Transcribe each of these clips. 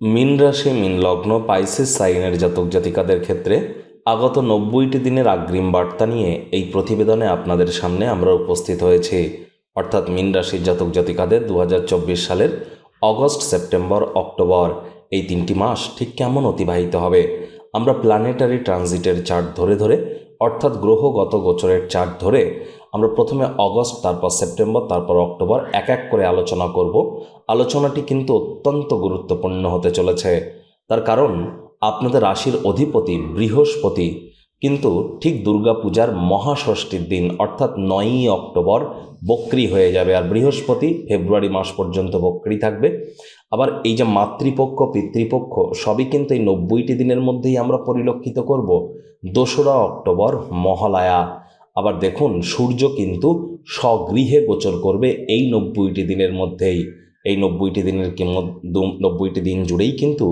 মিন রাশি, মিন লগ্ন, পাইসিস সাইনের জাতক জাতিকাদের ক্ষেত্রে আগত নব্বইটি দিনের আগ্রিম বার্তা নিয়ে এই প্রতিবেদনে আপনাদের সামনে আমরা উপস্থিত হয়েছি। অর্থাৎ মিন রাশির জাতক জাতিকাদের দু হাজার চব্বিশ সালের অগস্ট, সেপ্টেম্বর, অক্টোবর, এই তিনটি মাস ঠিক কেমন অতিবাহিত হবে? আমরা প্ল্যানেটারি ট্রানজিটের চার্ট ধরে ধরে, অর্থাৎ গ্রহগত গোচরের চার্ট ধরে আমরা প্রথমে অগস্ট, তারপর সেপ্টেম্বর, তারপর অক্টোবর এক এক করে আলোচনা করব। আলোচনাটি কিন্তু অত্যন্ত গুরুত্বপূর্ণ হতে চলেছে। তার কারণ, আপনাদের রাশির অধিপতি বৃহস্পতি, কিন্তু ঠিক দুর্গাপূজার মহাষষ্ঠীর দিন, অর্থাৎ নয়ই অক্টোবর, বক্রি হয়ে যাবে। আর বৃহস্পতি ফেব্রুয়ারি মাস পর্যন্ত বক্রি থাকবে। আবার এই যে মাতৃপক্ষ, পিতৃপক্ষ, সবই কিন্তু এই নব্বইটি দিনের মধ্যেই আমরা পরিলক্ষিত করব। দোসরা অক্টোবর, মহালয়া। আবার দেখুন, সূর্য কিন্তু স্বগৃহে গোচর করবে এই নব্বইটি দিনের মধ্যেই। এই নব্বইটি দিনের কি নব্বইটি দিন জুড়েই কিন্তু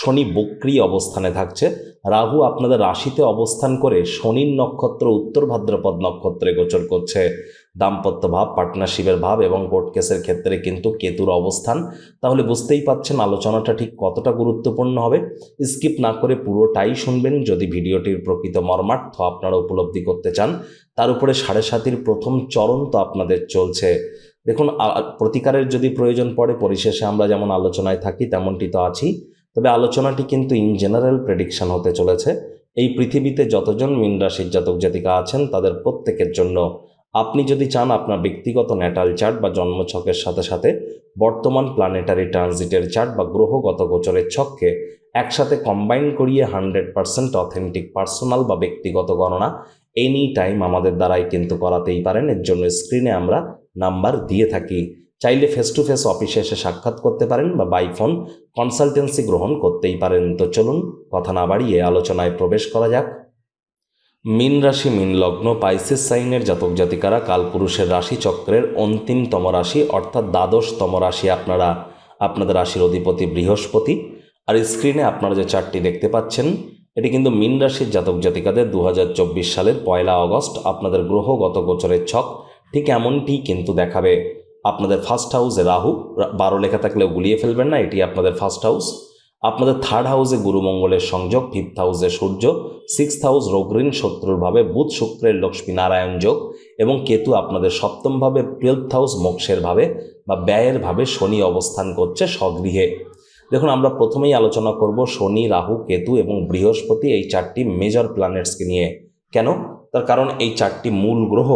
শনি বক্রি অবস্থানে থাকছে। রাহু আপনাদের রাশিতে অবস্থান করে শনির নক্ষত্র, উত্তর ভাদ্রপদ নক্ষত্রে গোচর করছে। দাম্পত্য ভাব, পার্টনারশিপের ভাব এবং কোর্ট কেসের ক্ষেত্রে কিন্তু কেতুর অবস্থান। তাহলে বুঝতেই পাচ্ছেন আলোচনাটা ঠিক কতটা গুরুত্বপূর্ণ হবে। স্কিপ না করে পুরোটাই শুনবেন। যদি ভিডিওটির প্রকৃত মর্মার্থ আপনারা উপলব্ধি করতে চান তার উপরে সাড়ে সাতির প্রথম চরণ তো আপনাদের চলছে। দেখুন প্রতিকারের যদি প্রয়োজন পড়ে, পরিশেষে আমরা যেমন আলোচনায় থাকি, তেমনটি তো আছি তবে আলোচনাটি কিন্তু ইন জেনারেল প্রেডিকশন হতে চলেছে। এই পৃথিবীতে যতজন মিন রাশির জাতক জাতিকা আছেন, তাদের প্রত্যেকের জন্য আপনি যদি চান আপনার ব্যক্তিগত ন্যাটাল চার্ট বা জন্মছকের সাথে সাথে বর্তমান প্ল্যানেটারি ট্রানজিটের চার্ট বা গ্রহগত গোচরের ছককে একসাথে কম্বাইন করিয়ে হান্ড্রেড পার্সেন্ট অথেন্টিক পার্সোনাল বা ব্যক্তিগত গণনা এনি টাইম আমাদের দ্বারাই কিন্তু করাতেই পারেন। এর জন্য স্ক্রিনে আমরা নাম্বার দিয়ে থাকি। চাইলে ফেস টু ফেস অফিসে এসে সাক্ষাৎ করতে পারেন বা বাই ফোন কনসালটেন্সি গ্রহণ করতেই পারেন। তো চলুন কথা না বাড়িয়ে আলোচনায় প্রবেশ করা যাক। মিন রাশি, মিন লগ্ন পাইসিস সাইনের জাতক জাতিকারা কালপুরুষের রাশি, চক্রের অন্তিমতম রাশি, অর্থাৎ দ্বাদশতম রাশি আপনারা। আপনাদের রাশির অধিপতি বৃহস্পতি। আর স্ক্রিনে আপনারা যে চারটি দেখতে পাচ্ছেন এটি কিন্তু মিন রাশির জাতক জাতিকাদের দু হাজার চব্বিশ সালের পয়লা আগস্ট আপনাদের গ্রহগত গোচরের ছক ঠিক এমনটি কিন্তু দেখাবে। আপনাদের ফার্স্ট হাউসে রাহু বারো লেখা থাকলেও গুলিয়ে ফেলবেন না, এটি আপনাদের ফার্স্ট হাউস আপনাদের থার্ড হাউসে গুরুমঙ্গলের সংযোগ ফিফথ হাউসে সূর্য সিক্সথ হাউস রোগঋণ শত্রুর ভাবে বুধ শুক্রের লক্ষ্মী নারায়ণ যোগ এবং কেতু আপনাদের সপ্তমভাবে টুয়েলথ হাউস মোক্ষের ভাবে বা ব্যয়ের ভাবে শনি অবস্থান করছে স্বগৃহে। দেখুন, আমরা প্রথমেই আলোচনা করব শনি, রাহু, কেতু এবং বৃহস্পতি এই চারটি মেজর প্ল্যানেটসকে নিয়ে। কেন? তার কারণ এই চারটি মূল গ্রহ,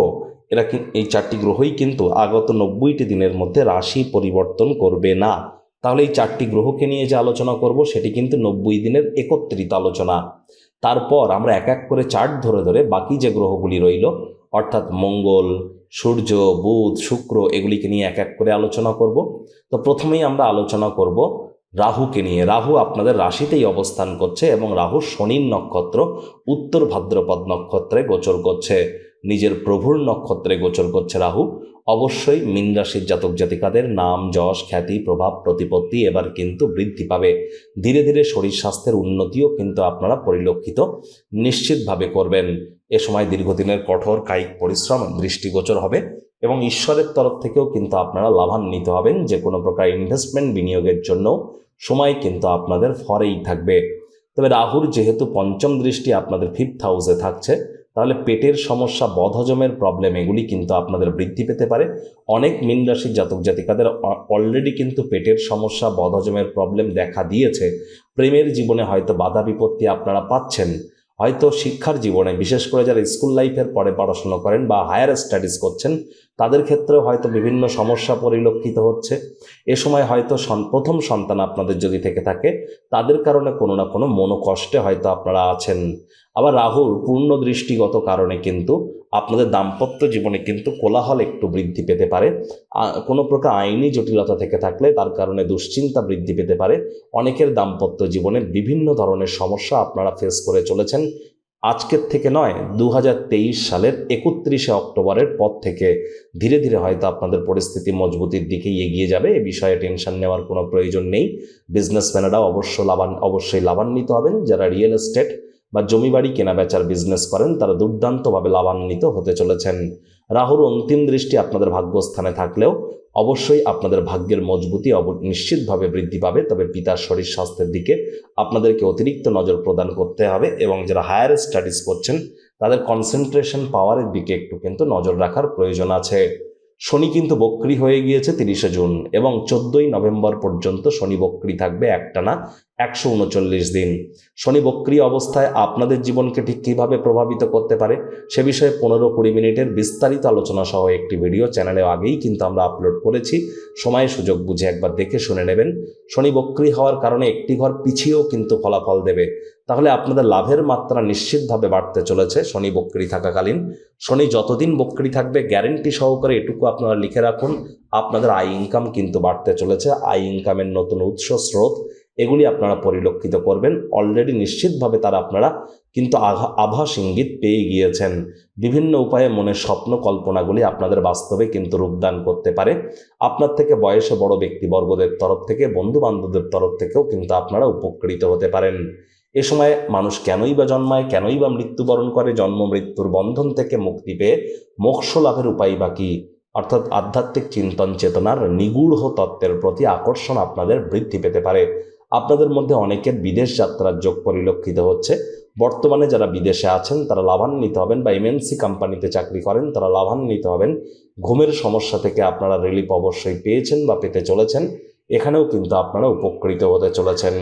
এরা এই চারটি গ্রহই কিন্তু আগত নব্বইটি দিনের মধ্যে রাশি পরিবর্তন করবে না। তাহলে এই চারটি গ্রহকে নিয়ে যে আলোচনা করব, সেটি কিন্তু নব্বই দিনের একত্রিত আলোচনা। তারপর আমরা এক এক করে চার্ট ধরে ধরে বাকি যে গ্রহগুলি রইল, অর্থাৎ মঙ্গল, সূর্য, বুধ, শুক্র, এগুলিকে নিয়ে এক এক করে আলোচনা করব। তো প্রথমেই আমরা আলোচনা করব রাহুকে নিয়ে। রাহু আপনাদের রাশিতেই অবস্থান করছে এবং রাহু শনির নক্ষত্র, উত্তর ভাদ্রপদ নক্ষত্রে গোচর করছে। নিজের প্রভুর নক্ষত্রে গোচর করছে রাহু। অবশ্যই মীন রাশির জাতক জাতিকাদের নাম, যশ, খ্যাতি, প্রভাব, প্রতিপত্তি এবার কিন্তু বৃদ্ধি পাবে। ধীরে ধীরে শরীর স্বাস্থ্যের উন্নতিও কিন্তু আপনারা পরিলক্ষিত নিশ্চিতভাবে করবেন। এ সময় দীর্ঘদিনের কঠোর কায়িক পরিশ্রম, দৃষ্টিগোচর হবে এবং ঈশ্বরের তরফ থেকেও কিন্তু আপনারা লাভান্বিত হবেন। যে কোনো প্রকার ইনভেস্টমেন্ট বিনিয়োগের জন্য সময় কিন্তু আপনাদের ফরেই থাকবে। তবে রাহুর যেহেতু পঞ্চম দৃষ্টি আপনাদের ফিফথ হাউসে থাকছে, তাহলে পেটের সমস্যা, বদহজমের প্রবলেম এগুলি কিন্তু আপনাদের বৃদ্ধি পেতে পারে। অনেক মিন রাশির জাতক জাতিকাদের অলরেডি কিন্তু পেটের সমস্যা, বদহজমের প্রবলেম দেখা দিয়েছে। প্রেমের জীবনে হয়তো বাধা বিপত্তি আপনারা পাচ্ছেন। হয়তো শিক্ষার জীবনে, বিশেষ করে যারা স্কুল লাইফের পরে পড়াশোনা করেন বা হায়ার স্টাডিজ করছেন, তাদের ক্ষেত্রেও হয়তো বিভিন্ন সমস্যা পরিলক্ষিত হচ্ছে। এ সময় হয়তো প্রথম সন্তান আপনাদের যদি থেকে থাকে, তাদের কারণে কোনো না কোনো মনোকষ্টে হয়তো আপনারা আছেন। আবার রাহুর পূর্ণ দৃষ্টিগত কারণে কিন্তু আপনাদের দাম্পত্য জীবনে কিন্তু কোলাহল একটু বৃদ্ধি পেতে পারে। কোনো প্রকার আইনি জটিলতা থেকে থাকলে তার কারণে দুশ্চিন্তা বৃদ্ধি পেতে পারে। অনেকের দাম্পত্য জীবনে বিভিন্ন ধরনের সমস্যা আপনারা ফেস করে চলেছেন। আজকের থেকে নয় দু সালের একত্রিশে অক্টোবরের পর থেকে ধীরে ধীরে হয়তো আপনাদের পরিস্থিতি মজবুতির দিকেই এগিয়ে যাবে। এ বিষয়ে টেনশন নেওয়ার কোনো প্রয়োজন নেই। বিজনেসম্যানেরা অবশ্য লাভান, অবশ্যই লাভান্বিত হবেন। যারা রিয়েল এস্টেট বা জমি বাড়ি কেনা বেচার বিজনেস করেন, তারা দুর্দান্তভাবে লাভান্বিত হতে চলেছেন। রাহুর অন্তিম দৃষ্টি আপনাদের ভাগ্যস্থানে থাকলেও অবশ্যই আপনাদের ভাগ্যের মজবুতি নিশ্চিতভাবে বৃদ্ধি পাবে। তবে পিতার শরীর স্বাস্থ্যের দিকে আপনাদেরকে অতিরিক্ত নজর প্রদান করতে হবে এবং যারা হায়ার স্টাডিজ করছেন, তাদের কনসেন্ট্রেশন পাওয়ারের দিকে একটু কিন্তু নজর রাখার প্রয়োজন আছে। শনি কিন্তু বক্রি হয়ে গিয়েছে তিরিশে জুন এবং চোদ্দোই নভেম্বর পর্যন্ত শনি বক্রি থাকবে একটানা একশো উনচল্লিশ দিন। শনি বক্রি অবস্থায় আপনাদের জীবনকে ঠিক কীভাবে প্রভাবিত করতে পারে সে বিষয়ে পনেরো কুড়ি মিনিটের বিস্তারিত আলোচনা সহ একটি ভিডিও চ্যানেলে আগেই কিন্তু আমরা আপলোড করেছি। সময় সুযোগ বুঝে একবার দেখে শুনে নেবেন। শনি বক্রি হওয়ার কারণে একটি ঘর পিছিয়েও কিন্তু ফলাফল দেবে। তাহলে আপনাদের লাভের মাত্রা নিশ্চিতভাবে বাড়তে চলেছে। শনি বক্রি থাকাকালীন। শনি যতদিন বক্রি থাকবে গ্যারেন্টি সহকারে এটুকু আপনারা লিখে রাখুন। আপনাদের আয় ইনকাম কিন্তু বাড়তে চলেছে। আয় ইনকামের নতুন উৎস, স্রোত, এগুলি আপনারা পরিলক্ষিত করবেন। অলরেডি নিশ্চিতভাবে তারা আপনারা কিন্তু আভাস ইঙ্গিত পেয়ে গিয়েছেন। বিভিন্ন উপায়ে মনের স্বপ্ন কল্পনাগুলি আপনাদের বাস্তবে কিন্তু রূপদান করতে পারে। আপনার থেকে বয়সে বড় ব্যক্তিবর্গদের তরফ থেকে বন্ধু বান্ধবদের তরফ থেকেও কিন্তু আপনারা উপকৃত হতে পারেন। এ সময় মানুষ কেনই বা জন্মায়, কেনই বা মৃত্যুবরণ করে, জন্ম, মৃত্যুর বন্ধন থেকে মুক্তি পেয়ে মোক্ষ লাভের উপায় বা কী? অর্থাৎ আধ্যাত্মিক চিন্তন চেতনার নিগূঢ় তত্ত্বের প্রতি আকর্ষণ আপনাদের বৃদ্ধি পেতে পারে। আপনাদের মধ্যে অনেকের বিদেশ যাত্রার যোগ পরিলক্ষিত হচ্ছে। বর্তমানে যারা বিদেশে আছেন, তারা লাভান্বিত হবেন বা এমএনসি কোম্পানিতে চাকরি করেন, তারা লাভান্বিত হবেন। ঘুমের সমস্যা থেকে আপনারা রিলিফ অবশ্যই পেয়েছেন বা পেতে চলেছেন। এখানেও কিন্তু আপনারা উপকৃত হতে চলেছেন।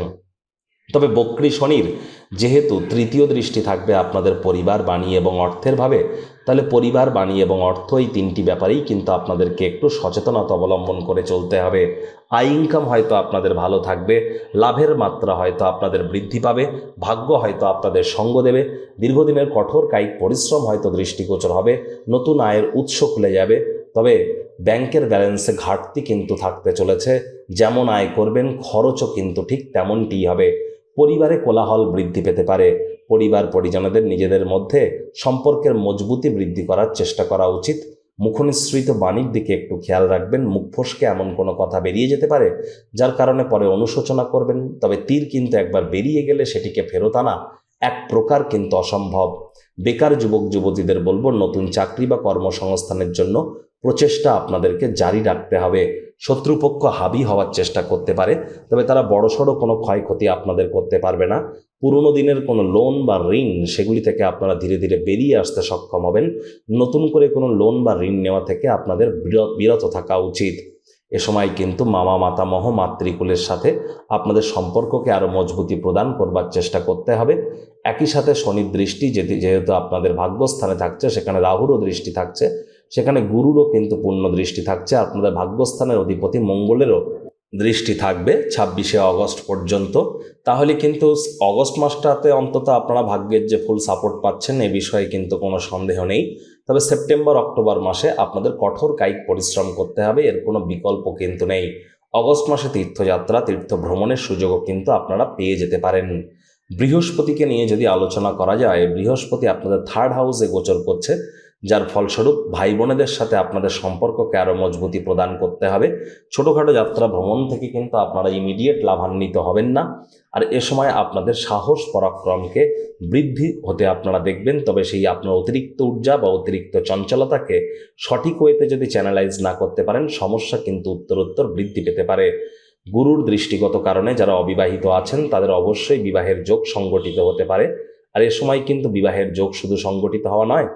তবে বক্রী শনির যেহেতু তৃতীয় দৃষ্টি থাকবে আপনাদের পরিবার, বাণী এবং অর্থের ভাবে, তাহলে পরিবার, বাণী এবং অর্থ এই তিনটি ব্যাপারেই কিন্তু আপনাদেরকে একটু সচেতনতা অবলম্বন করে চলতে হবে। আয় ইনকাম হয়তো আপনাদের ভালো থাকবে, লাভের মাত্রা হয়তো আপনাদের বৃদ্ধি পাবে, ভাগ্য হয়তো আপনাদের সঙ্গ দেবে, দীর্ঘদিনের কঠোর কায়িক পরিশ্রম হয়তো দৃষ্টিগোচর হবে, নতুন আয়ের উৎস খুলে যাবে। তবে ব্যাংকের ব্যালেন্সে ঘাটতি কিন্তু থাকতে চলেছে, যেমন আয় করবেন, খরচও কিন্তু ঠিক তেমনটিই হবে। পরিবারে কোলাহল বৃদ্ধি পেতে পারে। পরিবার পরিজনদের নিজেদের মধ্যে সম্পর্কের মজবুতি বৃদ্ধি করার চেষ্টা করা উচিত। মুখনিসৃত বাণীর দিকে একটু খেয়াল রাখবেন। মুখ ফসকে এমন কোনো কথা বেরিয়ে যেতে পারে, যার কারণে পরে অনুশোচনা করবেন। তবে তীর কিন্তু একবার বেরিয়ে গেলে সেটিকে ফেরত আনা এক প্রকার কিন্তু অসম্ভব। বেকার যুবক, যুবতীদের বলব, নতুন চাকরি বা কর্মসংস্থানের জন্য প্রচেষ্টা আপনাদেরকে জারি রাখতে হবে। শত্রুপক্ষ হাবি হওয়ার চেষ্টা করতে পারে, তবে তারা বড়সড় কোনো ক্ষয়ক্ষতি আপনাদের করতে পারবে না। পুরনো দিনের কোনো লোন বা ঋণ, সেগুলি থেকে আপনারা ধীরে ধীরে বেরিয়ে আসতে সক্ষম হবেন। নতুন করে কোনো লোন বা ঋণ নেওয়া থেকে আপনাদের বির- বিরত থাকা উচিত। এ সময় কিন্তু মামা মাতামহ মাতৃকুলের সাথে আপনাদের সম্পর্ককে আরও মজবুতি প্রদান করবার চেষ্টা করতে হবে। একই সাথে শনির দৃষ্টি যেটি যেহেতু আপনাদের ভাগ্যস্থানে থাকছে, সেখানে রাহুরও দৃষ্টি থাকছে, সেখানে গুরুরও কিন্তু পূর্ণ দৃষ্টি থাকছে, আপনাদের ভাগ্যস্থানের অধিপতি মঙ্গলেরও দৃষ্টি থাকবে ছাব্বিশে অগস্ট পর্যন্ত। তাহলে কিন্তু অগস্ট মাসটাতে অন্তত আপনারা ভাগ্যের যে ফুল সাপোর্ট পাচ্ছেন, এ বিষয়ে কিন্তু কোনো সন্দেহ নেই। তবে সেপ্টেম্বর, অক্টোবর মাসে আপনাদের কঠোর কায়িক পরিশ্রম করতে হবে, এর কোনো বিকল্প কিন্তু নেই। অগস্ট মাসে তীর্থযাত্রা তীর্থ ভ্রমণের সুযোগও কিন্তু আপনারা পেয়ে যেতে পারেন। বৃহস্পতিকে নিয়ে যদি আলোচনা করা যায়, বৃহস্পতি আপনাদের থার্ড হাউসে গোচর করছে। যার ফলস্বরূপ ভাই বোনেদের সাথে আপনাদের সম্পর্ককে আরও মজবুতি প্রদান করতে হবে। ছোটোখাটো যাত্রা ভ্রমণ থেকে কিন্তু আপনারা ইমিডিয়েট লাভান্বিত হবেন না। আর এ সময় আপনাদের সাহস, পরাক্রমকে বৃদ্ধি হতে আপনারা দেখবেন। তবে সেই আপনার অতিরিক্ত ঊর্জা বা অতিরিক্ত চঞ্চলতাকে সঠিক ওয়েতে যদি চ্যানেলাইজ না করতে পারেন, সমস্যা কিন্তু উত্তরোত্তর বৃদ্ধি পেতে পারে। গুরুর দৃষ্টিগত কারণে যারা অবিবাহিত আছেন, তাদের অবশ্যই বিবাহের যোগ সংগঠিত হতে পারে। আর এ সময় কিন্তু বিবাহের যোগ শুধু সংগঠিত হওয়া নয়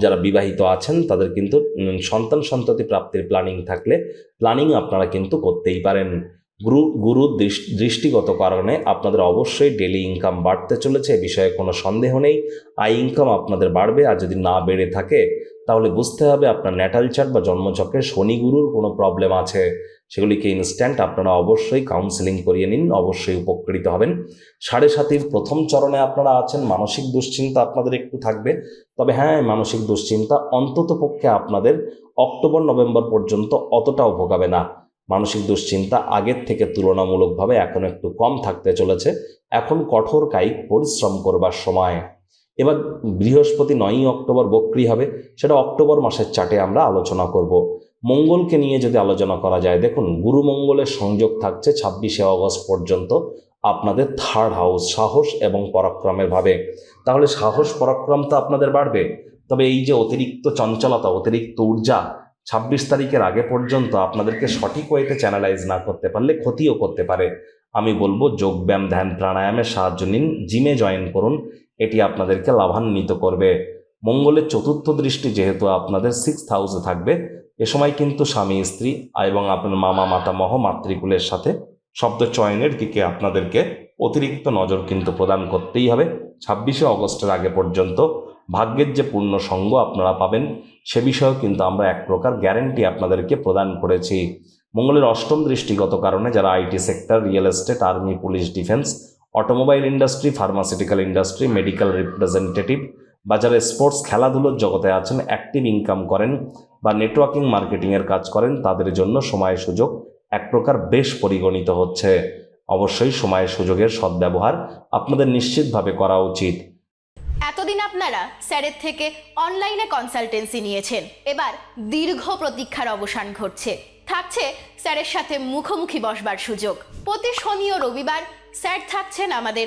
যারা বিবাহিত আছেন, তাদের কিন্তু সন্তান সন্ততি প্রাপ্তির প্ল্যানিং থাকলে প্ল্যানিং আপনারা কিন্তু করতেই পারেন। গুরু দৃষ- দৃষ্টিগত কারণে আপনাদের অবশ্যই ডেলি ইনকাম বাড়তে চলেছে, এ বিষয়ে কোনো সন্দেহ নেই। আয় ইনকাম আপনাদের বাড়বে, আর যদি না বেড়ে থাকে, তাহলে বুঝতে হবে আপনার ন্যাটাল চার্ট বা জন্মচক্রে শনি গুরুর কোনো প্রবলেম আছে। সেগুলিকে ইনস্ট্যান্ট আপনারা অবশ্যই কাউন্সেলিং করিয়ে নিন, অবশ্যই উপকৃত হবেন। সাড়ে সাতির প্রথম চরণে আপনারা আছেন, মানসিক দুশ্চিন্তা আপনাদের একটু থাকবে। তবে হ্যাঁ মানসিক দুশ্চিন্তা অন্তত পক্ষে আপনাদের অক্টোবর, নভেম্বর পর্যন্ত অতটাও ভোগাবে না। মানসিক দুশ্চিন্তা আগের থেকে তুলনামূলকভাবে এখন একটু কম থাকতে চলেছে। এখন কঠোর কায়িক পরিশ্রম করবার সময়। এবার বৃহস্পতি নয়ই অক্টোবর বক্রি হবে, সেটা অক্টোবর মাসের চার্টে আমরা আলোচনা করব। মঙ্গলকে নিয়ে যদি আলোচনা করা যায়, দেখুন, গুরু মঙ্গলের সংযোগ থাকছে ছাব্বিশে অগস্ট পর্যন্ত আপনাদের থার্ড হাউস সাহস এবং পরাক্রমের ভাবে। তাহলে সাহস, পরাক্রম তো আপনাদের বাড়বে। তবে এই যে অতিরিক্ত চঞ্চলতা, অতিরিক্ত ঊর্জা, ছাব্বিশ তারিখের আগে পর্যন্ত আপনাদেরকে সঠিক ওয়েতে চ্যানেলাইজ না করতে পারলে ক্ষতিও করতে পারে। আমি বলব যোগব্যায়াম ধ্যান, প্রাণায়ামের সাহায্য নিন জিমে জয়েন করুন, এটি আপনাদেরকে লাভান্বিত করবে। মঙ্গলের চতুর্থ দৃষ্টি যেহেতু আপনাদের সিক্স হাউসে থাকবে এ সময় কিন্তু স্বামী, স্ত্রী এবং আপনার মামা, মাতামহ, মাতৃকুলের সাথে শব্দ চয়নের দিকে আপনাদেরকে অতিরিক্ত নজর কিন্তু প্রদান করতেই হবে। ছাব্বিশে অগস্টের আগে পর্যন্ত ভাগ্যের যে পূর্ণ সঙ্গ আপনারা পাবেন, সে বিষয়েও কিন্তু আমরা এক প্রকার গ্যারেন্টি আপনাদেরকে প্রদান করেছি। মঙ্গলের অষ্টম দৃষ্টিগত কারণে যারা IT sector, real estate, army, police, defence, automobile industry, pharmaceutical industry, medical representative বা যারা স্পোর্টস খেলাধুলোর জগতে আছেন অ্যাক্টিভ ইনকাম করেন বা নেটওয়ার্কিং মার্কেটিংয়ের কাজ করেন, তাদের জন্য সময় সুযোগ এক প্রকার বেশ পরিগণিত হচ্ছে। অবশ্যই সময় সুযোগের সদ্ব্যবহার আপনাদের নিশ্চিতভাবে করা উচিত। এতদিন আপনারা স্যারের থেকে অনলাইনে কনসালটেন্সি নিয়েছেন, এবার দীর্ঘ প্রতীক্ষার অবসান ঘটছে। থাকছে স্যারের সাথে মুখোমুখি বসবার সুযোগ। প্রতি শনি ও রবিবার স্যার থাকছেন আমাদের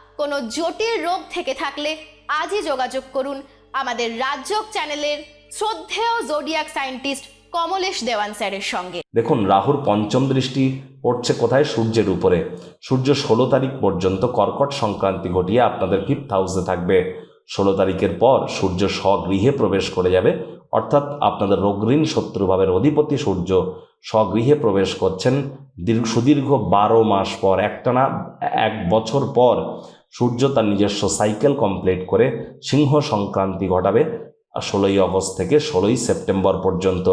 কোনো জটিল রোগ থেকে থাকলে আজই যোগাযোগ করুন আমাদের রাজ্যক চ্যানেলের শ্রদ্ধেয় জোডিয়াক সায়েন্টিস্ট কমলেশ দেওয়ান স্যারের সঙ্গে। দেখুন, রাহুর পঞ্চম দৃষ্টি পড়ছে কোথায়? সূর্যের উপরে। সূর্য ষোলো তারিখ পর্যন্ত কর্কট সংক্রান্তি ঘটিয়ে আপনাদের ফিফথ হাউসে থাকবে। ষোলো তারিখের পর সূর্য স্বগৃহে প্রবেশ করে যাবে। অর্থাৎ আপনাদের রোগঋণ শত্রুভাবের অধিপতি সূর্য স্বগৃহে প্রবেশ করছেন দীর্ঘ, সুদীর্ঘ বারো মাস পর, একটানা, এক বছর পর। সূর্য তার নিজস্ব সাইকেল কমপ্লিট করে সিংহ সংক্রান্তি ঘটাবে। ষোলোই অগস্ট থেকে ষোলোই সেপ্টেম্বর পর্যন্ত,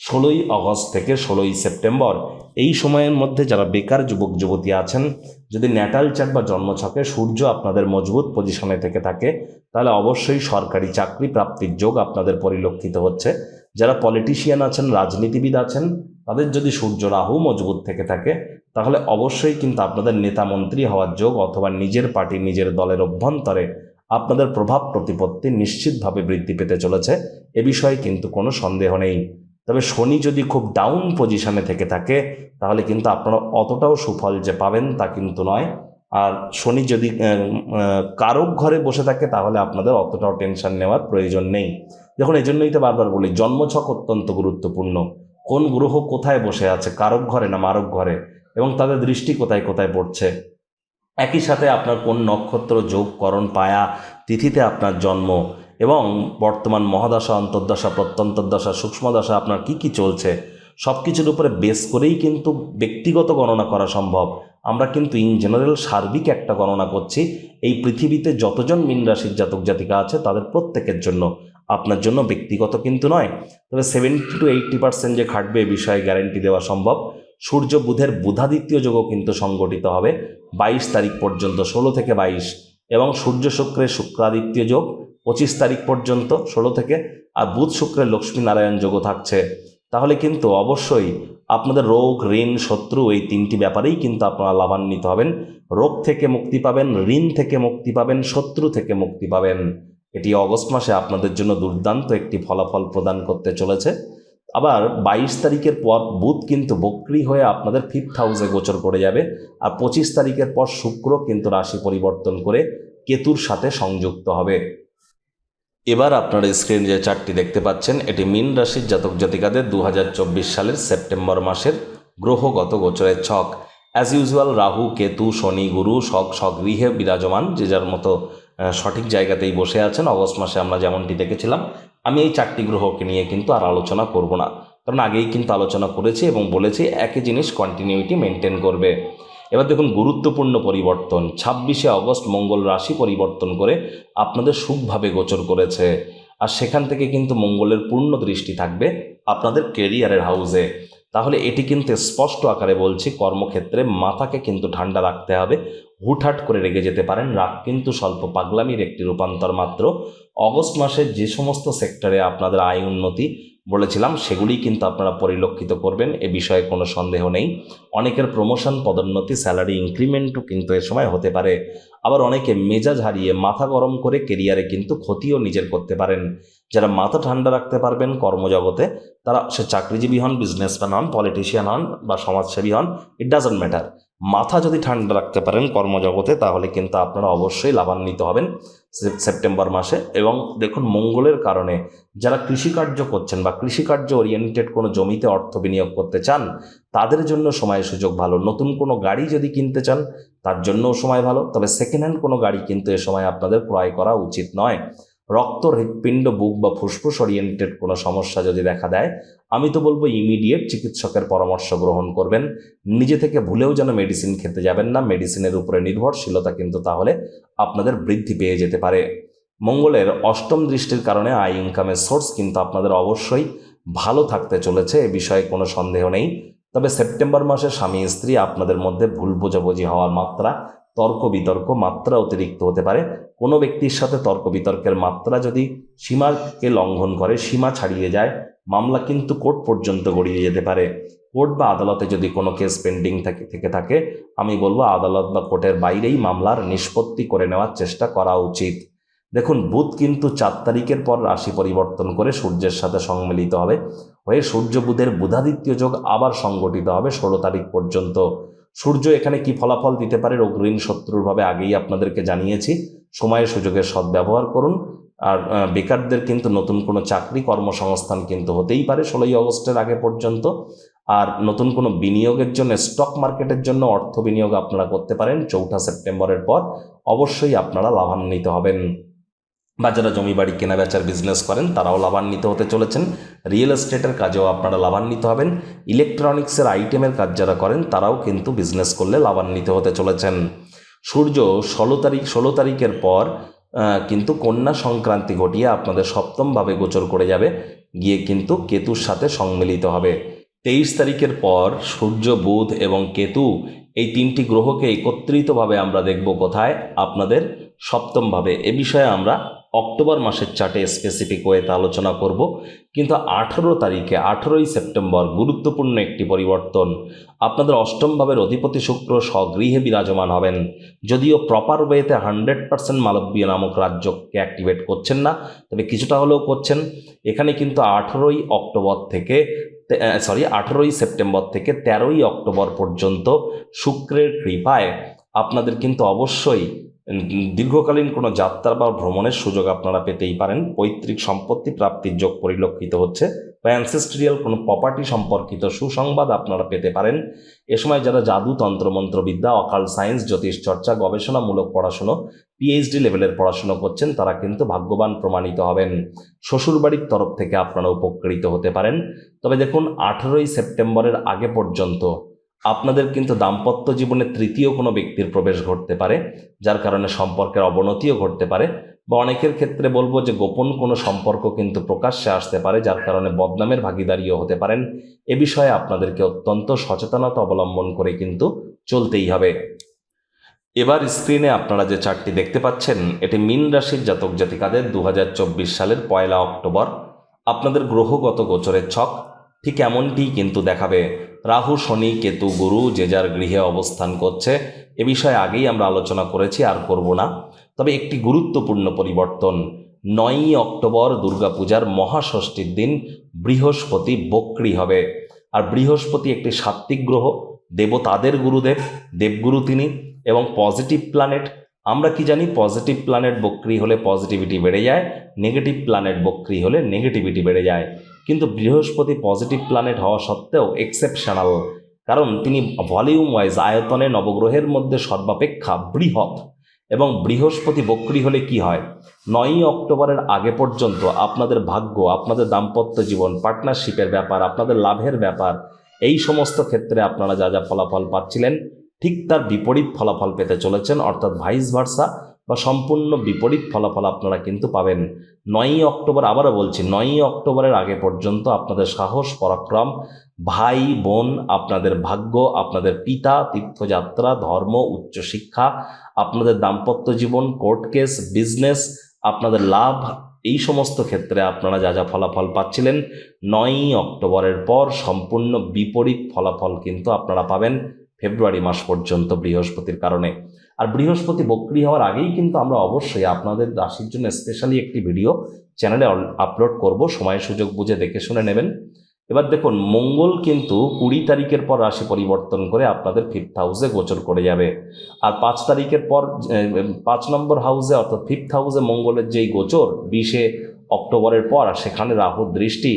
ষোলোই অগস্ট থেকে ষোলোই সেপ্টেম্বর, এই সময়ের মধ্যে যারা বেকার যুবক, যুবতী আছেন, যদি ন্যাটাল চার্ট বা জন্মছকে সূর্য আপনাদের মজবুত পজিশনে থেকে থাকে, তাহলে অবশ্যই সরকারি চাকরি প্রাপ্তির যোগ আপনাদের পরিলক্ষিত হচ্ছে। যারা পলিটিশিয়ান আছেন, রাজনীতিবিদ আছেন, তাদের যদি সূর্য রাহু মজবুত থেকে থাকে, তাহলে অবশ্যই কিন্তু আপনাদের নেতা মন্ত্রী হওয়ার যোগ অথবা নিজের পার্টি, নিজের দলের অভ্যন্তরে আপনাদের প্রভাব প্রতিপত্তি নিশ্চিতভাবে বৃদ্ধি পেতে চলেছে। এ বিষয়ে কিন্তু কোনো সন্দেহ নেই। তবে শনি যদি খুব ডাউন পজিশনে থেকে থাকে, তাহলে কিন্তু আপনারা অতটাও সুফল যে পাবেন তা কিন্তু নয়। আর শনি যদি কারক ঘরে বসে থাকে, তাহলে আপনাদের অতটাও টেনশন নেওয়ার প্রয়োজন নেই। দেখুন এই জন্যই তো বারবার বলি, জন্মছক অত্যন্ত গুরুত্বপূর্ণ। কোন গ্রহ কোথায় বসে আছে কারক ঘরে না মারক ঘরে, এবং তাদের দৃষ্টি কোথায় কোথায় পড়ছে। একই সাথে আপনার কোন নক্ষত্র যোগকরণ পায়া তিথিতে আপনার জন্ম, এবং বর্তমান মহাদশা, অন্তর্দশা প্রত্যন্তর্দশা সূক্ষ্মদশা, আপনার কি কি চলছে সব কিছুর উপরে বেস করেই কিন্তু ব্যক্তিগত গণনা করা সম্ভব। আমরা কিন্তু ইন জেনারেল সার্বিক একটা গণনা করছি, এই পৃথিবীতে যতজন মীন রাশির জাতক জাতিকা আছে, তাদের প্রত্যেকের জন্য। আপনার জন্য ব্যক্তিগত কিন্তু নয়, তবে সেভেন্টি টু এইট্টি পার্সেন্ট যে খাটবে এ বিষয়ে গ্যারেন্টি দেওয়া সম্ভব। সূর্য বুধের বুধাদিত্য যোগও কিন্তু সংগঠিত হবে বাইশ তারিখ পর্যন্ত, ষোলো থেকে বাইশ, এবং সূর্য শুক্রের শুক্রাদিত্য যোগ পঁচিশ তারিখ পর্যন্ত, ষোলো থেকে, আর বুধ শুক্রের লক্ষ্মী নারায়ণ যোগও থাকছে। তাহলে কিন্তু অবশ্যই আপনাদের রোগ, ঋণ, শত্রু এই তিনটি ব্যাপারেই কিন্তু আপনারা লাভান্বিত হবেন। রোগ থেকে মুক্তি পাবেন, ঋণ থেকে মুক্তি পাবেন, শত্রু থেকে মুক্তি পাবেন। এটি অগস্ট মাসে আপনাদের জন্য দুর্দান্ত একটি ফলাফল প্রদান করতে চলেছে। আবার বাইশ তারিখের পর বুধ কিন্তু বক্রি হয়ে আপনাদের ফিফথ হাউসে গোচর করে যাবে। আর পঁচিশ তারিখের পর শুক্র কিন্তু রাশি পরিবর্তন করে কেতুর সাথে সংযুক্ত হবে। এবার আপনারা স্ক্রিনে যে চারটি দেখতে পাচ্ছেন, এটি মিন রাশির জাতক জাতিকাদের দু হাজার চব্বিশ সালের সেপ্টেম্বর মাসের গ্রহগত গোচরের ছক। অ্যাজ ইউজুয়াল রাহু, কেতু, শনি, গুরু সব স্বগৃহে বিরাজমান, যে যার মতো সঠিক জায়গাতেই বসে আছেন। অগস্ট মাসে আমরা যেমনটি দেখেছিলাম, আমি এই চারটি গ্রহকে নিয়ে কিন্তু আর আলোচনা করব না। কারণ আগেই কিন্তু আলোচনা করেছি এবং বলেছি একই জিনিস কন্টিনিউটি মেনটেন করবে। এবার দেখুন, গুরুত্বপূর্ণ পরিবর্তন। ছাব্বিশে অগস্ট মঙ্গল রাশি পরিবর্তন করে আপনাদের সুখভাবে গোচর করেছে। আর সেখান থেকে কিন্তু মঙ্গলের পূর্ণ দৃষ্টি থাকবে আপনাদের কেরিয়ারের হাউসে তাহলে এটি কিন্তু স্পষ্ট আকারে বলছি কর্মক্ষেত্রে মাথাকে কিন্তু ঠান্ডা রাখতে হবে। হুটহাট করে রেগে যেতে পারেন, রাগ কিন্তু স্বল্প পাগলামির একটি রূপান্তর মাত্র। অগস্ট মাসে যে সমস্ত সেক্টরে আপনাদের আয় উন্নতি বলেছিলাম, সেগুলি কিন্তু আপনারা পরিলক্ষিত করবেন, এ বিষয়ে কোনো সন্দেহ নেই। অনেকের প্রমোশন পদোন্নতি স্যালারি ইনক্রিমেন্টও কিন্তু এ সময় হতে পারে। আবার অনেকে মেজাজ হারিয়ে মাথা গরম করে কেরিয়ারে কিন্তু ক্ষতিও নিজের করতে পারেন। যারা মাথা ঠান্ডা রাখতে পারবেন কর্মজগতে, তারা সে চাকরিজীবী হন বিজনেসম্যান হন পলিটিশিয়ান হন বা সমাজসেবী হন ইট ডাজন্ট ম্যাটার মাথা যদি ঠান্ডা রাখতে পারেন কর্মজগতে, তাহলে কিন্তু আপনারা অবশ্যই লাভান্বিত হবেন। সেপ্টেম্বর মাসে এবং দেখুন মঙ্গলের কারণে যারা কৃষিকার্য করছেন বা কৃষিকার্য ওরিয়েন্টেড কোনো জমিতে অর্থ বিনিয়োগ করতে চান, তাদের জন্য সময় সুযোগ ভালো। নতুন কোনো গাড়ি যদি কিনতে চান, তার জন্যও সময় ভালো। তবে সেকেন্ড হ্যান্ড কোনো গাড়ি কিন্তু এ সময় আপনাদের ক্রয় করা উচিত নয়। রক্ত হৃৎপিণ্ড, বুক বা ফুসফুস ওরিয়েন্টেড কোনো সমস্যা যদি দেখা দেয়, আমি তো বলব ইমিডিয়েট চিকিৎসকের পরামর্শ গ্রহণ করবেন। নিজে থেকে ভুলেও যেন মেডিসিন খেতে যাবেন না। মেডিসিনের উপরে নির্ভরশীলতা কিন্তু তাহলে আপনাদের বৃদ্ধি পেয়ে যেতে পারে। মঙ্গলের অষ্টম দৃষ্টির কারণে আয় ইনকামের সোর্স কিন্তু আপনাদের অবশ্যই ভালো থাকতে চলেছে, এ বিষয়ে কোনো সন্দেহ নেই। তবে সেপ্টেম্বর মাসে স্বামী স্ত্রী আপনাদের মধ্যে ভুল বোঝাবুঝি হওয়ার মাত্রা তর্ক বিতর্ক মাত্রা অতিরিক্ত হতে পারে। কোনো ব্যক্তির সাথে তর্ক বিতর্কের মাত্রা যদি সীমাকে লঙ্ঘন করে, সীমা ছাড়িয়ে যায়, মামলা কিন্তু কোর্ট পর্যন্ত গড়িয়ে যেতে পারে। কোর্ট বা আদালতে যদি কোনো কেস পেন্ডিং থাকে, থেকে থাকে, আমি বলব আদালত বা কোর্টের বাইরেই মামলার নিষ্পত্তি করে নেওয়ার চেষ্টা করা উচিত। দেখুন, বুধ কিন্তু চার তারিখের পর রাশি পরিবর্তন করে সূর্যের সাথে সংমিলিত হবে। হয়ে সূর্য বুধের বুধাদিত্য যোগ আবার সংগঠিত হবে ষোলো তারিখ পর্যন্ত। সূর্য এখানে কি ফলাফল দিতে পারে? অগ্রিম শত্রুরভাবে আগেই আপনাদেরকে জানিয়েছি। সময় সুযোগের সদ্ব্যবহার করুন। আর বেকারদের কিন্তু নতুন কোনো চাকরি, কর্মসংস্থান কিন্তু হতেই পারে ষোলোই আগস্টের আগে পর্যন্ত। আর নতুন কোনো বিনিয়োগের জন্য, স্টক মার্কেটের জন্য অর্থ বিনিয়োগ আপনারা করতে পারেন। চৌঠা সেপ্টেম্বরের পর অবশ্যই আপনারা লাভান্বিত হবেন। বা যারা জমি বাড়ি কেনা বেচার বিজনেস করেন, তারাও লাভান্বিত হতে চলেছেন। রিয়েল এস্টেটের কাজেও আপনারা লাভান্বিত হবেন। ইলেকট্রনিক্সের আইটেমের কাজ যারা করেন, তারাও কিন্তু বিজনেস করলে লাভান্বিত হতে চলেছেন। সূর্য, ষোলো তারিখ, ষোলো তারিখের পর কিন্তু কন্যা সংক্রান্তি ঘটিয়ে আপনাদের সপ্তমভাবে গোচর করে যাবে। গিয়ে কিন্তু কেতুর সাথে সংমিলিত হবে। তেইশ তারিখের পর সূর্য, বুধ এবং কেতু এই তিনটি গ্রহকে একত্রিতভাবে আমরা দেখব কোথায়? আপনাদের সপ্তমভাবে। এ বিষয়ে আমরা অক্টোবর মাসের চার্টে স্পেসিফিক ওয়েতে আলোচনা করব। কিন্তু আঠেরো তারিখে, আঠেরোই সেপ্টেম্বর গুরুত্বপূর্ণ একটি পরিবর্তন। আপনাদের অষ্টম ভাবের অধিপতি শুক্র স্বগৃহে বিরাজমান হবেন। যদিও প্রপার ওয়েতে হান্ড্রেড পার্সেন্ট মালব্য নামক রাজ্যকে অ্যাক্টিভেট করছেন না, তবে কিছুটা হলেও করছেন। এখানে কিন্তু আঠেরোই অক্টোবর থেকে সরি আঠেরোই সেপ্টেম্বর থেকে তেরোই অক্টোবর পর্যন্ত শুক্রের কৃপায় আপনাদের কিন্তু অবশ্যই দীর্ঘকালীন কোনো যাত্রা বা ভ্রমণের সুযোগ আপনারা পেতেই পারেন। পৈতৃক সম্পত্তি প্রাপ্তির যোগ পরিলক্ষিত হচ্ছে। বা অ্যানসেস্ট্রিয়াল কোনো প্রপার্টি সম্পর্কিত সুসংবাদ আপনারা পেতে পারেন। এ সময় যারা জাদু তন্ত্রমন্ত্রবিদ্যা অকাল সায়েন্স জ্যোতিষ চর্চা, গবেষণামূলক পড়াশুনো পিএইচডি লেভেলের পড়াশুনো করছেন, তারা কিন্তু ভাগ্যবান প্রমাণিত হবেন। শ্বশুরবাড়ির তরফ থেকে আপনারা উপকৃত হতে পারেন। তবে দেখুন, আঠেরোই সেপ্টেম্বরের আগে পর্যন্ত আপনাদের কিন্তু দাম্পত্য জীবনে তৃতীয় কোনো ব্যক্তির প্রবেশ ঘটতে পারে, যার কারণে সম্পর্কের অবনতিও ঘটতে পারে, বা অনেকের ক্ষেত্রে বলব যে গোপন কোনো সম্পর্ক কিন্তু প্রকাশ্যে আসতে পারে, যার কারণে বদনামের ভাগিদারিও হতে পারেন। এ বিষয়ে আপনাদেরকে অত্যন্ত সচেতনতা অবলম্বন করে কিন্তু চলতেই হবে। এবার স্ক্রিনে আপনারা যে চারটি দেখতে পাচ্ছেন, এটি মিন রাশির জাতক জাতিকাদের দু হাজার চব্বিশ সালের পয়লা অক্টোবর। আপনাদের গ্রহগত গোচরের ছক ঠিক এমনটিই কিন্তু দেখাবে। রাহু, শনি, কেতু, গুরু যে যার গৃহে অবস্থান করছে, এ বিষয়ে আগেই আমরা আলোচনা করেছি, আর করব না। তবে একটি গুরুত্বপূর্ণ পরিবর্তন, নয়ই অক্টোবর দুর্গাপূজার মহাষষ্ঠীর দিন বৃহস্পতি বক্রি হবে। আর বৃহস্পতি একটি সাত্ত্বিক গ্রহ দেবতাদের গুরুদেব, দেবগুরু তিনি, এবং পজিটিভ প্ল্যানেট, আমরা কি জানি, পজিটিভ প্ল্যানেট বক্রি হলে পজিটিভিটি বেড়ে যায়, নেগেটিভ প্ল্যানেট বক্রি হলে নেগেটিভিটি বেড়ে যায়। কিন্তু বৃহস্পতি পজিটিভ প্ল্যানেট হওয়া সত্ত্বেও এক্সেপশনাল কারণ তিনি ভলিউম ওয়াইজ আয়তনে নবগ্রহের মধ্যে সর্বাপেক্ষা বৃহৎ। এবং বৃহস্পতি বক্রি হলে কি হয়? নয়ই অক্টোবরের আগে পর্যন্ত আপনাদের ভাগ্য, আপনাদের দাম্পত্য জীবন পার্টনারশিপের ব্যাপার, আপনাদের লাভের ব্যাপার, এই সমস্ত ক্ষেত্রে আপনারা যা যা ফলাফল পাচ্ছিলেন, ঠিক তার বিপরীত ফলাফল পেতে চলেছেন, অর্থাৎ ভাইস ভার্সা বা সম্পূর্ণ বিপরীত ফলাফল আপনারা কিন্তু পাবেন। নয়ই অক্টোবর আবারও বলছি, নয়ই অক্টোবরের আগে পর্যন্ত আপনাদের সাহস, পরাক্রম, ভাই, বোন, আপনাদের ভাগ্য, আপনাদের পিতা, তীর্থযাত্রা, ধর্ম উচ্চশিক্ষা আপনাদের দাম্পত্য জীবন, কোর্ট কেস, বিজনেস, আপনাদের লাভ, এই সমস্ত ক্ষেত্রে আপনারা যা যা ফলাফল পাচ্ছিলেন, নয়ই অক্টোবরের পর সম্পূর্ণ বিপরীত ফলাফল কিন্তু আপনারা পাবেন। ফেব্রুয়ারি মাস পর্যন্ত বৃহস্পতির কারণে। আর বৃহস্পতি বক্রি হওয়ার আগেই কিন্তু আমরা অবশ্যই আপনাদের রাশির জন্য স্পেশালি একটি ভিডিও চ্যানেলে আপলোড করব। সময় সুযোগ বুঝে দেখে শুনে নেবেন। এবার দেখুন, মঙ্গল কিন্তু কুড়ি তারিখের পর রাশি পরিবর্তন করে আপনাদের ফিফথ হাউসে গোচর করে যাবে। আর পাঁচ তারিখের পর পাঁচ নম্বর হাউসে অর্থাৎ ফিফথ হাউসে মঙ্গলের যেই গোচর, বিশে অক্টোবরের পর, আর সেখানে রাহুর দৃষ্টি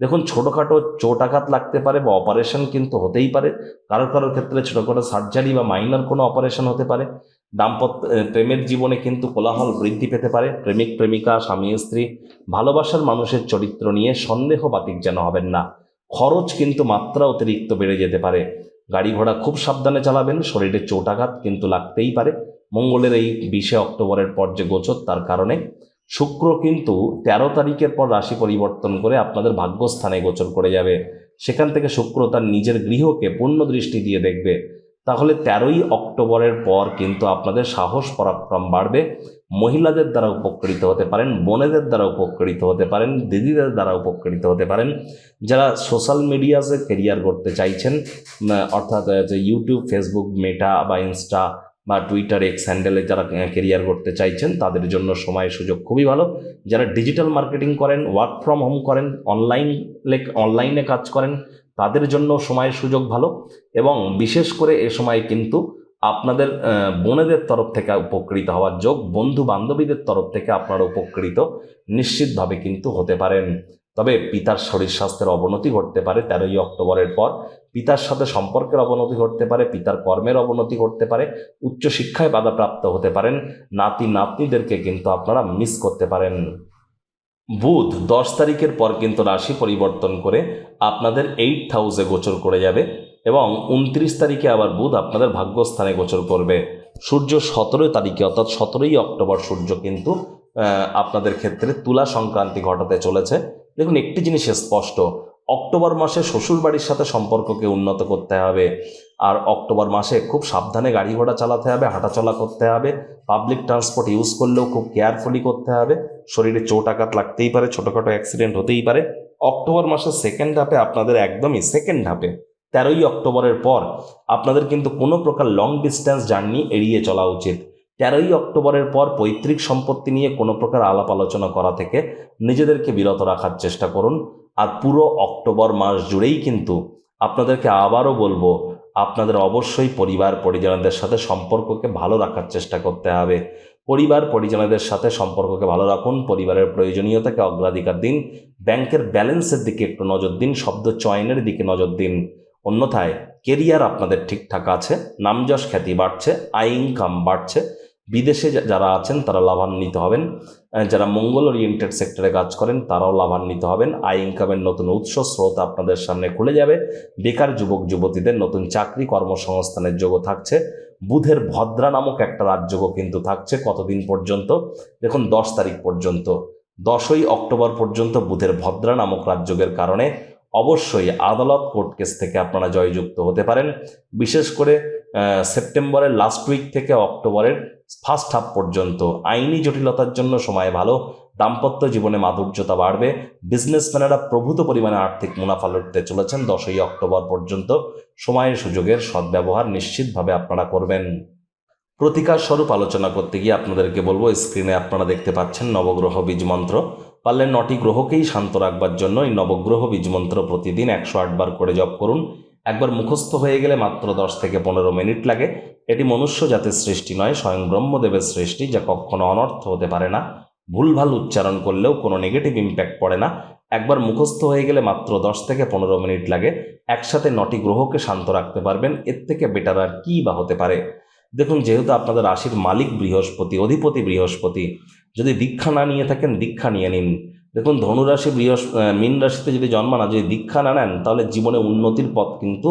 দেখুন, ছোটোখাটো চোট আঘাত লাগতে পারে বা অপারেশন কিন্তু হতেই পারে। কারোর কারোর ক্ষেত্রে ছোটোখাটো সার্জারি বা মাইনর কোনো অপারেশন হতে পারে। দাম্পত্য প্রেমের জীবনে কিন্তু কোলাহল বৃদ্ধি পেতে পারে। প্রেমিক, প্রেমিকা, স্বামী, স্ত্রী, ভালোবাসার মানুষের চরিত্র নিয়ে সন্দেহ বাতিক যেন হবেন না। খরচ কিন্তু মাত্রা অতিরিক্ত বেড়ে যেতে পারে। গাড়ি ঘোড়া খুব সাবধানে চালাবেন, শরীরে চোটাঘাত কিন্তু লাগতেই পারে। মঙ্গলের এই বিশে অক্টোবরের পর যে গোচর, তার কারণে শুক্র কিন্তু তেরো তারিখের পর রাশি পরিবর্তন করে আপনাদের ভাগ্যস্থানে গোচর করে যাবে। সেখান থেকে শুক্র তার নিজের গৃহকে পূর্ণ দৃষ্টি দিয়ে দেখবে। তাহলে তেরোই অক্টোবরের পর কিন্তু আপনাদের সাহস পরাক্রম বাড়বে। মহিলাদের দ্বারা উপকৃত হতে পারেন, বোনেদের দ্বারা উপকৃত হতে পারেন, দিদিদের দ্বারা উপকৃত হতে পারেন। যারা সোশ্যাল মিডিয়াতে কেরিয়ার করতে চাইছেন অর্থাৎ যে ইউটিউব ফেসবুক মেটা বা ইনস্টা বা টুইটার এক্স হ্যান্ডেলে যারা কেরিয়ার করতে চাইছেন, তাদের জন্য সময় সুযোগ খুবই ভালো। যারা ডিজিটাল মার্কেটিং করেন ওয়ার্ক ফ্রম হোম করেন অনলাইন অনলাইনে কাজ করেন, তাদের জন্য সময়ের সুযোগ ভালো। এবং বিশেষ করে এ সময় কিন্তু আপনাদের বোনেদের তরফ থেকে উপকৃত হওয়ার যোগ বন্ধু বান্ধবীদের তরফ থেকে আপনারা উপকৃত নিশ্চিতভাবে কিন্তু হতে পারেন। তবে পিতার শরীর স্বাস্থ্যের অবনতি ঘটতে পারে তেরোই অক্টোবরের পর। পিতার সাথে সম্পর্কের অবনতি ঘটতে পারে, পিতার কর্মের অবনতি ঘটতে পারে, উচ্চশিক্ষায় বাধাপ্রাপ্ত হতে পারেন, নাতি নাতনিদেরকে কিন্তু আপনারা মিস করতে পারেন। বুধ, দশ তারিখের পর কিন্তু রাশি পরিবর্তন করে আপনাদের এইট হাউসে গোচর করে যাবে এবং উনত্রিশ তারিখে আবার বুধ আপনাদের ভাগ্যস্থানে গোচর করবে। সূর্য সতেরো তারিখে, অর্থাৎ সতেরোই অক্টোবর সূর্য কিন্তু আপনাদের ক্ষেত্রে তুলা সংক্রান্তি ঘটাতে চলেছে। দেখুন, একটি জিনিস স্পষ্ট। অক্টোবর মাসে শ্বশুর বাড়ির সাথে সম্পর্ককে উন্নত করতে হবে। আর অক্টোবর মাসে খুব সাবধানে গাড়ি ঘোড়া চালাতে হবে, হাঁটাচলা করতে হবে পাবলিক ট্রান্সপোর্ট ইউজ করলেও খুব কেয়ারফুলি করতে হবে। শরীরে চোট আঘাত লাগতেই পারে, ছোটোখাটো অ্যাক্সিডেন্ট হতেই পারে। অক্টোবর মাসের সেকেন্ড হাফে আপনাদের একদমই সেকেন্ড হাফে তেরোই অক্টোবরের পর আপনাদের কিন্তু কোনো প্রকার লং ডিস্টেন্স জার্নি এড়িয়ে চলা উচিত। তেরোই অক্টোবরের পর পৈতৃক সম্পত্তি নিয়ে কোনো প্রকার আলাপ আলোচনা করা থেকে নিজেদেরকে বিরত রাখার চেষ্টা করুন। আর পুরো অক্টোবর মাস জুড়েই কিন্তু আপনাদেরকে আবারও বলব, আপনাদের অবশ্যই পরিবার পরিজনদের সাথে সম্পর্ককে ভালো রাখার চেষ্টা করতে হবে। পরিবার পরিজনদের সাথে সম্পর্ককে ভালো রাখুন, পরিবারের প্রয়োজনীয়তাকে অগ্রাধিকার দিন, ব্যাংকের ব্যালেন্সের দিকে একটু নজর দিন, শব্দ চয়নের দিকে নজর দিন। অন্যথায় কেরিয়ার আপনাদের ঠিকঠাক আছে, নামযশ খ্যাতি বাড়ছে, আয় ইনকাম বাড়ছে বিদেশে যারা আছেন, তারা লাভান্বিত হবেন। যারা মঙ্গল ওরিয়েন্টেড সেক্টরে কাজ করেন, তারাও লাভান্বিত হবেন। আয় ইনকামের নতুন উৎস, স্রোত আপনাদের সামনে খুলে যাবে। বেকার যুবক, যুবতীদের নতুন চাকরি, কর্মসংস্থানের যোগ থাকছে। বুধের ভদ্রা নামক একটা রাজযোগও কিন্তু থাকছে কতদিন পর্যন্ত? দেখুন, দশ তারিখ পর্যন্ত। দশই অক্টোবর পর্যন্ত বুধের ভদ্রা নামক রাজযোগের কারণে অবশ্যই আদালত কোর্ট কেস থেকে আপনারা জয়যুক্ত হতে পারেন। বিশেষ করে সেপ্টেম্বরের লাস্ট উইক থেকে অক্টোবরের ফার্স্ট হাফ পর্যন্ত আইনি জটিলতার জন্য সময় ভালো, দাম্পত্য জীবনে মাধুর্যতা বাড়বে বিজনেসম্যানেরা প্রভূত পরিমাণে আর্থিক মুনাফা লুটতে চলেছেন দশই অক্টোবর পর্যন্ত। সময়ের সুযোগের সদ্ব্যবহার নিশ্চিতভাবে আপনারা করবেন। প্রতিকার স্বরূপ আলোচনা করতে গিয়ে আপনাদেরকে বলব স্ক্রিনে আপনারা দেখতে পাচ্ছেন নবগ্রহ বীজ মন্ত্র। পারলে নটি গ্রহকেই শান্ত রাখবার জন্য এই নবগ্রহ বীজ মন্ত্র প্রতিদিন একশো আটবার করে জপ করুন। একবার মুখস্থ হয়ে গেলে মাত্র দশ থেকে পনেরো মিনিট লাগে। এটি মনুষ্য জাতির সৃষ্টি নয়, স্বয়ং ব্রহ্মদেবের সৃষ্টি যা কখনো অনর্থ হতে পারে না। ভুলভাল উচ্চারণ করলেও কোনো নেগেটিভ ইম্প্যাক্ট পড়ে না। একবার মুখস্থ হয়ে গেলে মাত্র দশ থেকে পনেরো মিনিট লাগে। একসাথে নটি গ্রহকে শান্ত রাখতে পারবেন, এর থেকে বেটার আর কী বা হতে পারে? দেখুন, যেহেতু আপনাদের রাশির মালিক বৃহস্পতি, অধিপতি বৃহস্পতি, যদি দীক্ষা না নিয়ে থাকেন, দীক্ষা নিয়ে নিন। দেখুন ধনুরাশি বৃহস্প আহ, মীন রাশিতে যদি জন্মানা যদি দীক্ষা না নেন তাহলে জীবনে উন্নতির পথ কিন্তু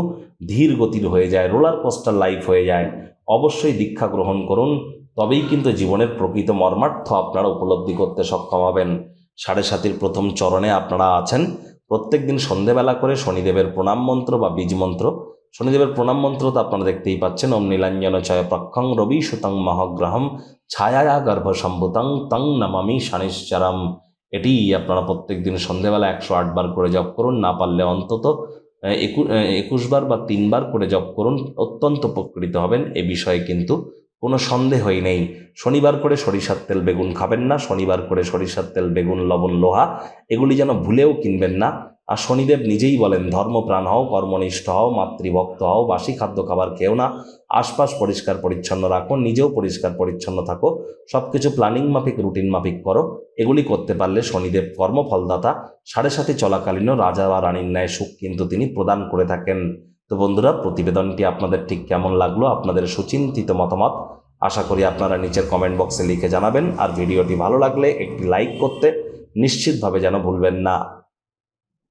ধীর গতির হয়ে যায় রোলার কোস্টার লাইফ হয়ে যায়। অবশ্যই দীক্ষা গ্রহণ করুন তবেই কিন্তু জীবনের প্রকৃত মর্মার্থ আপনারা উপলব্ধি করতে সক্ষম হবেন। সাড়ে সাতির প্রথম চরণে আপনারা আছেন। প্রত্যেক দিন সন্ধেবেলা করে শনিদেবের প্রণাম মন্ত্র বা বীজ মন্ত্র। শনিদেবের প্রণাম মন্ত্র তো আপনারা দেখতেই পাচ্ছেন ওম নীলাঞ্জন চয় প্রক্ষং রবি সুতং মহগ্রহম ছায়া গর্ভ সম্ভুতং তং নমামি শানিশ্চরম। এটি আপনারা প্রত্যেক দিন সন্ধেবেলা একশো আটবার করে জপ করুন, না পারলে অন্তত একুশ বার বা তিনবার করে জপ করুন, অত্যন্ত উপকৃত হবেন। এ বিষয়ে কিন্তু কোনো সন্দেহই নেই। শনিবার করে সরিষার তেল বেগুন খাবেন না, শনিবার করে সরিষার তেল বেগুন, লবণ, লোহা, এগুলি যেন ভুলেও কিনবেন না। আর শনিদেব নিজেই বলেন, ধর্মপ্রাণ হও, কর্মনিষ্ঠ হও, মাতৃভক্ত হও, বাসি খাদ্য খাবার খেও না, আশপাশ পরিষ্কার পরিচ্ছন্ন রাখো, নিজেও পরিষ্কার পরিচ্ছন্ন থাকো সব কিছু প্ল্যানিং মাফিক রুটিন মাফিক করো, এগুলি করতে পারলে শনিদেব কর্মফলদাতা, সাড়ে সাথে চলাকালীনও রাজা বা রানীর ন্যায় সুখ কিন্তু তিনি প্রদান করে থাকেন। তো বন্ধুরা, প্রতিবেদনটি আপনাদের ঠিক কেমন লাগল, আপনাদের সুচিন্তিত মতামত, আশা করি আপনারা নিচের কমেন্ট বক্সে লিখে জানাবেন, আর ভিডিওটি ভালো লাগলে একটি লাইক করতে নিশ্চিতভাবে যেন ভুলবেন না।